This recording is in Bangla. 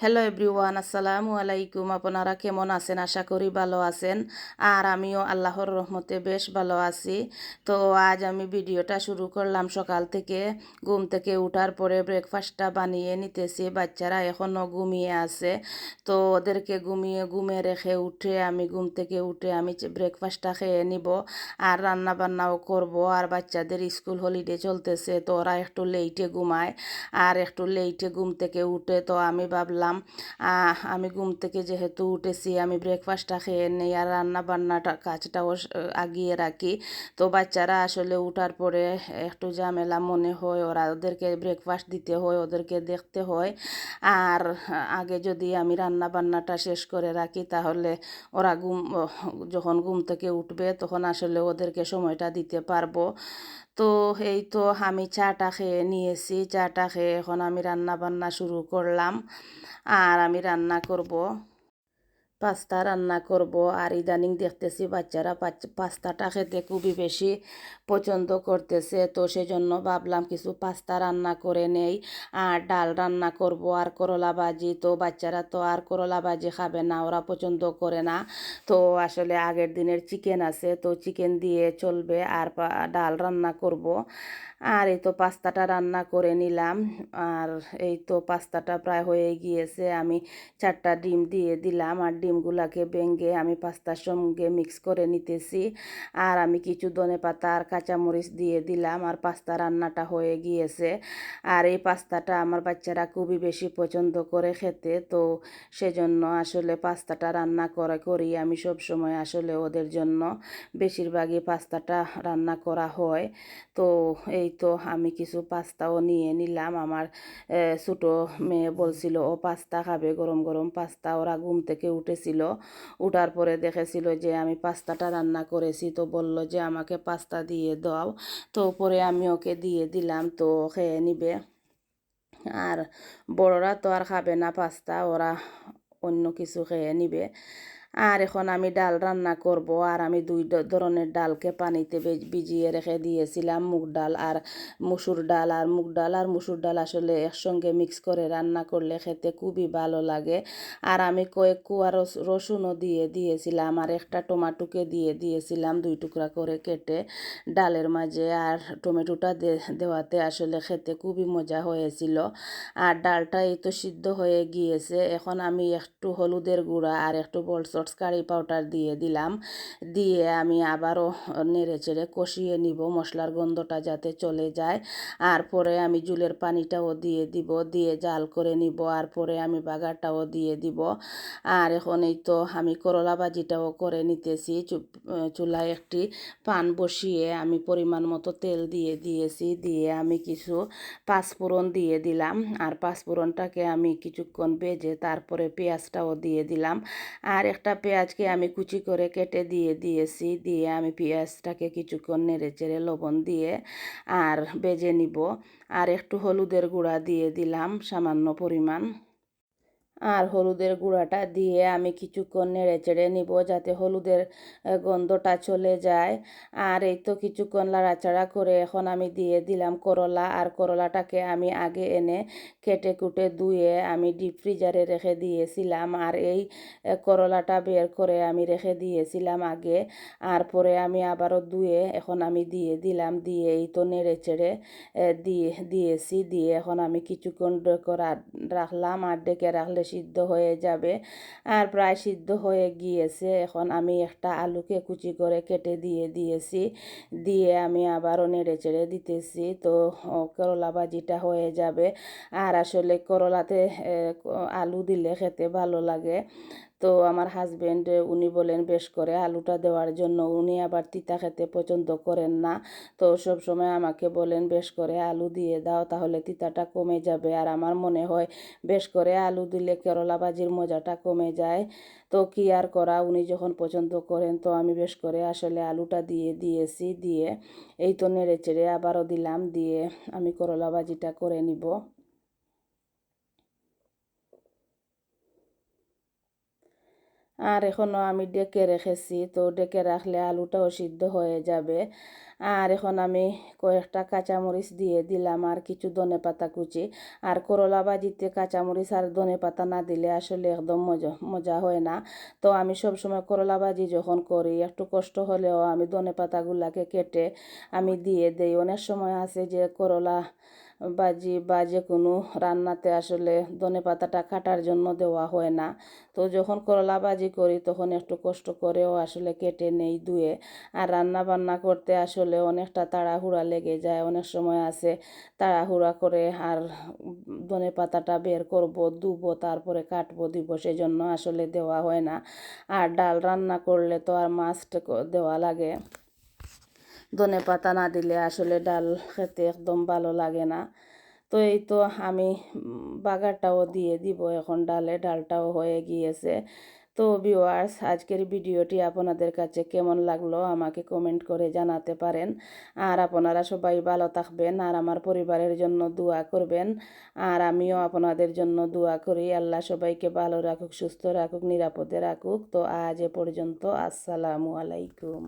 হ্যালো এভরিওয়ান আসসালামু আলাইকুম। আপনারা কেমন আছেন? আশা করি ভালো আছেন। আর আমিও আল্লাহর রহমতে বেশ ভালো আছি। তো আজ আমি ভিডিওটা শুরু করলাম সকাল থেকে। ঘুম থেকে উঠার পরে ব্রেকফাস্টটা বানিয়ে নিতেছি। বাচ্চারা এখনও ঘুমিয়ে আছে। তো ওদেরকে ঘুমিয়ে ঘুমে রেখে উঠে আমি ঘুম থেকে উঠে আমি ব্রেকফাস্টটা খেয়ে নিব আর রান্না বান্নাও করব। আর বাচ্চাদের স্কুল হলিডে চলতেছে, তো ওরা একটু লেইটে ঘুমায়। আর একটু লেইটে ঘুম থেকে উঠে তো আমি ভাবলাম করলাম। আমি ঘুম থেকে যেহেতু উঠেছি, আমি ব্রেকফাস্টটা খেয়ে নেই আর রান্না বান্নাটা কাজটাও আগিয়ে রাখি। তো বাচ্চারা আসলে উঠার পরে একটু ঝামেলা মনে হয়, ওরা ওদেরকে ব্রেকফাস্ট দিতে হয়, ওদেরকে দেখতে হয়। আর আগে যদি আমি রান্না বান্নাটা শেষ করে রাখি, তাহলে ওরা ঘুম, যখন ঘুম থেকে উঠবে, তখন আসলে ওদেরকে সময়টা দিতে পারব। তো এই তো আমি চাটা খেয়ে নিয়েছি। চাটা খেয়ে এখন আমি রান্না বান্না শুরু করলাম। আর আমি রান্না করব। পাস্তা রান্না করব। আর ইদানিং দেখতেছি বাচ্চারা পাস্তাটা খেতে খুবই বেশি পছন্দ করতেছে। তো সেজন্য ভাবলাম কিছু পাস্তা রান্না করে নেই। আর ডাল রান্না করব আর করলা ভাজি। তো বাচ্চারা তো আর করলা ভাজি খাবে না, ওরা পছন্দ করে না। তো আসলে আগের দিনের চিকেন আছে, তো চিকেন দিয়ে চলবে আর ডাল রান্না করব। আর এই তো পাস্তাটা রান্না করে নিলাম। আর এই তো পাস্তাটা প্রায় হয়ে গিয়েছে। আমি চারটা ডিম দিয়ে দিলাম। আর ডিমগুলাকে ভেঙে আমি পাস্তার সঙ্গে মিক্স করে নিতেছি। আর আমি কিছু ধনে পাতা আর কাঁচামরিচ দিয়ে দিলাম আর পাস্তা রান্নাটা হয়ে গিয়েছে। আর এই পাস্তাটা আমার বাচ্চারা খুবই বেশি পছন্দ করে খেতে, তো সেজন্য আসলে পাস্তাটা রান্না করে করি। আমি সব সময় আসলে ওদের জন্য বেশিরভাগই পাস্তাটা রান্না করা হয়। তো এই তো আমি কিছু পাস্তাও নিয়ে নিলাম। আমার ছোটো মেয়ে বলছিল, ও পাস্তা খাবে, গরম গরম পাস্তা। ওরা ঘুম থেকে উঠেছিল উঠার পরে দেখেছিল যে, আমি পাস্তাটা রান্না করেছি। তো বলল যে, আমাকে পাস্তা দিয়ে দাও। তো পরে আমি ওকে দিয়ে দিলাম, তো খেয়ে নিবে। আর বড়রা তো আর খাবে না পাস্তা, ওরা অন্য কিছু খেয়ে নিবে। আর এখন আমি ডাল রান্না করব আর আমি দুই ধরনের ডালকে পানিতে ভিজিয়ে রেখে দিয়েছিলাম, মুগ ডাল আর মুসুর ডাল। আর মুগ ডাল আর মুসুর ডাল আসলে একসঙ্গে মিক্স করে রান্না করলে খেতে খুবই ভালো লাগে। আর আমি কয়েক কুয়া রস রসুনও দিয়ে দিয়েছিলাম আর একটা টমাটোকে দিয়ে দিয়েছিলাম দুই টুকরা করে কেটে ডালের মাঝে। আর টমেটোটা দেওয়াতে আসলে খেতে খুবই মজা হয়েছিল। আর ডালটা এই তো সিদ্ধ হয়ে গিয়েছে। এখন আমি একটু হলুদের গুঁড়া আর একটু বলসট হটস কারি পাউডার দিয়ে দিলাম। দিয়ে আমি আবারও নেড়ে চেড়ে কষিয়ে নিব, মশলার গন্ধটা যাতে চলে যায়। আর পরে আমি জুলের পানিটাও দিয়ে দিব, দিয়ে জাল করে নিব। আর পরে আমি বাগারটাও দিয়ে দিব। আর এখন এই তো আমি করলা ভাজিটাও করে নিতেছি। চুলায় একটি পান বসিয়ে আমি পরিমাণ মতো তেল দিয়ে দিয়েছি। দিয়ে আমি কিছু পাঁচফোড়ন দিয়ে দিলাম। আর পাঁচফোড়নটাকে আমি কিছুক্ষণ বেজে তারপরে পেঁয়াজটাও দিয়ে দিলাম। আর একটা পেঁয়াজকে আমি কুচি করে কেটে দিয়ে দিয়েছি। দিয়ে আমি পেঁয়াজটাকে কিছুক্ষণ নেড়ে চেড়ে লবণ দিয়ে আর বেজে নিব। আর একটু হলুদের গুঁড়া দিয়ে দিলাম, সামান্য পরিমাণ। আর হলুদের গুঁড়াটা দিয়ে আমি কিছুক্ষণ নেড়ে চেড়ে নিব যাতে হলুদের গন্ধটা চলে যায়। আর এই তো কিছুক্ষণ লাড়াচাড়া করে এখন আমি দিয়ে দিলাম করলা। আর করলাটাকে আমি আগে এনে কেটে কুটে ধুয়ে আমি ডিপ ফ্রিজারে রেখে দিয়েছিলাম। আর এই করলাটা বের করে আমি রেখে দিয়েছিলাম আগে। আর পরে আমি আবারও ধুয়ে এখন আমি দিয়ে দিলাম। দিয়ে এই তো নেড়ে চেড়ে দিয়ে, দিয়েছি। দিয়ে এখন আমি কিছুক্ষণ রাখলাম। আর ডেকে রাখলে সিদ্ধ হয়ে যাবে। আর প্রায় সিদ্ধ হয়ে গিয়েছে। এখন আমি একটা আলুকে কুচি করে কেটে দিয়ে দিয়েছি। দিয়ে আমি আবারও নেড়ে চেড়ে দিতেছি। তো করলা ভাজিটা হয়ে যাবে। আর আসলে করলাতে আলু দিলে খেতে ভালো লাগে। তো আমার হাজব্যান্ড উনি বলেন, বেশ করে আলুটা দেওয়ার জন্য। উনি আবার তিতা খেতে পছন্দ করেন না। তো সব সময় আমাকে বলেন, বেশ করে আলু দিয়ে দাও, তাহলে তিতাটা কমে যাবে। আর আমার মনে হয়, বেশ করে আলু দিলে কেরলা ভাজির মজাটা কমে যায়। তো কি আর করা, উনি যখন পছন্দ করেন, তো আমি বেশ করে আসলে আলুটা দিয়ে দিয়েছি, দিয়ে এই তো নেড়ে চেড়ে আবারও দিলাম, দিয়ে আমি করলা ভাজিটা করে নিব। আর এখনও আমি ডেকে রেখেছি, তো ডেকে রাখলে আলুটাও সিদ্ধ হয়ে যাবে। আর এখন আমি কয়েকটা কাঁচামরিচ দিয়ে দিলাম আর কিছু ধনে পাতা কুচি। আর করলা ভাজিতে কাঁচামরিচ আর ধনে পাতা না দিলে আসলে একদম মজা মজা হয় না। তো আমি সবসময় করলা ভাজি যখন করি, একটু কষ্ট হলেও আমি ধনে পাতাগুলাকে কেটে আমি দিয়ে দেই। অনেক সময় আছে যে করলা বাজি বা যে কোনো রান্নাতে আসলে ধনে পাতাটা কাটার জন্য দেওয়া হয় না। তো যখন করলা বাজি করি তখন একটু কষ্ট করেও আসলে কেটে নেই ধুয়ে। আর রান্না বান্না করতে আসলে অনেকটা তাড়াহুড়া লেগে যায়। অনেক সময় আছে তাড়াহুড়া করে আর ধনে পাতাটা বের করব, ধুবো, তারপরে কাটবো দিব সেজন্য আসলে দেওয়া হয় না। আর ডাল রান্না করলে তো আর মাস্ট দেওয়া লাগে। ধনে পাতা না দিলে আসলে ডাল খেতে একদম ভালো লাগে না। তো এই তো আমি বাগারটাও দিয়ে দিব, এখন ডালে ডালটাও হয়ে গিয়েছে। তো ভিউয়ার্স আজকের ভিডিওটি আপনাদের কাছে কেমন লাগল আমাকে কমেন্ট করে জানাতে পারেন। আর আপনারা সবাই ভালো থাকবেন, আর আমার পরিবারের জন্য দোয়া করবেন। আর আমিও আপনাদের জন্য দোয়া করি, আল্লাহ সবাইকে ভালো রাখুক, সুস্থ রাখুক, নিরাপদে রাখুক। তো আজ এ পর্যন্ত, আসসালামু আলাইকুম।